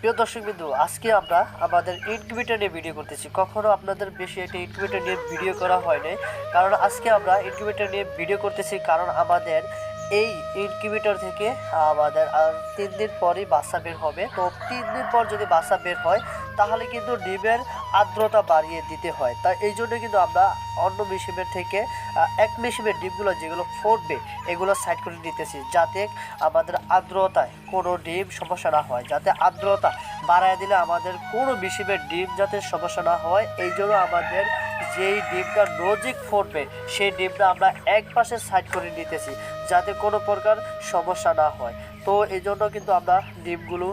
প্রিয় দর্শক বিন্দু আজকে আমরা আমাদের ইনকিউবেটার নিয়ে ভিডিও করতেছি। কখনো আপনাদের বেশি একটা ইনকিউবেটার নিয়ে ভিডিও করা হয় নাই, কারণ আজকে আমরা ইনকিউবেটার নিয়ে ভিডিও করতেছি কারণ আমাদের এই ইনকিউবেটর থেকে আমাদের তিন দিন পরই বাচ্চা বের হবে। তো তিন দিন পর যদি বাচ্চা বের হয়, তাহলে কিন্তু ডিমের আর্দ্রতা বাড়িয়ে দিতে হয়। তাই এই জন্য কিন্তু আমরা অন্য মেশিনের থেকে এক মেশিনের ডিমগুলো যেগুলো ফুটবে, এগুলো সাইড করে নিতেছি যাতে আমাদের আর্দ্রতায় কোনো ডিম সমস্যা না হয়। যাতে আর্দ্রতা বাড়ায় দিলে আমাদের কোনো মেশিনের ডিম যাতে সমস্যা না হয়। এই জন্য আমাদের যেই ডিমটা নজিক ফুটবে, সেই ডিমটা আমরা এক পাশে সাইড করে নিতেছি যাতে কোনো প্রকার সমস্যা না হয়। তো এই জন্য কিন্তু আমরা ডিমগুলো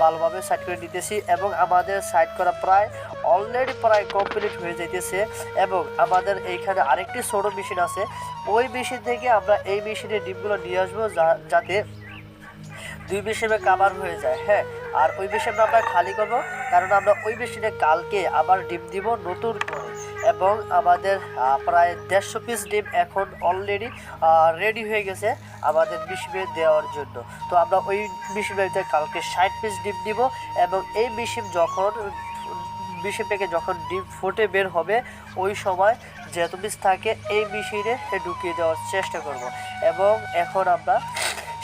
ভালোভাবে সাইড করে নিতেছি এবং আমাদের সাইড করা প্রায় অলরেডি প্রায় কমপ্লিট হয়ে যাইতেছে এবং আমাদের এইখানে আরেকটি ছোটো মেশিন আছে। ওই মেশিন থেকে আমরা এই মেশিনের ডিমগুলো নিয়ে আসব যাতে দুই মেশিনে কাভার হয়ে যায় হ্যাঁ? আর ওই মেশিনটা আমরা খালি করব, কারণ আমরা ওই মেশিনে কালকে আবার ডিম দিব নতুন করে। এবং আমাদের প্রায় দেড়শো পিস ডিম এখন অলরেডি রেডি হয়ে গেছে আমাদের মেশিনে দেওয়ার জন্য। তো আমরা ওই মেশিনটাতে কালকে ষাট পিস ডিম দিব এবং এই মেশিন যখন মেশিন পেকে যখন ডিম ফোটে বের হবে, ওই সময় যত বিষ থাকে, এই বিষিরে ঢুকিয়ে দেওয়ার চেষ্টা করব। এবং এখন আমরা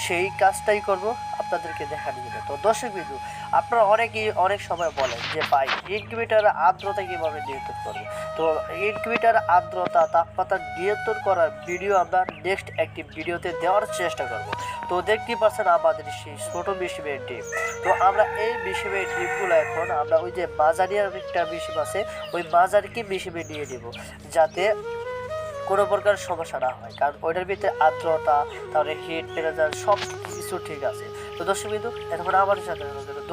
সেই কাজটাই করব। আপনাদেরকে দেখানোর জন্য তো দর্শক বিন্দু, আপনারা অনেকেই অনেক সময় বলেন যে, ভাই, ইনকিউবেটার আর্দ্রতা কীভাবে নিয়ন্ত্রণ করব? তো ইনকিউবেটার আর্দ্রতা, তাপমাত্রা নিয়ন্ত্রণ করার ভিডিও আমরা নেক্সট একটি ভিডিওতে দেওয়ার চেষ্টা করব। তো দেখতেই পাচ্ছেন আমাদের সেই ছোটো মেশিনের ডিম। তো আমরা এই মেশিনের ডিমগুলো এখন আমরা ওই যে আর একটা মেশিন আছে, ওই মাঝারিকে মেশিনে নিয়ে নেব। যাতে কোনো প্রকার সমস্যা না হয়, কারণ ওইটার ভিতরে আর্দ্রতা, তারপরে হিট প্রেজার সব কিছু ঠিক আছে। তো দর্শক বিন্দু, এতক্ষণ আমার সাথে ধন্যবাদ।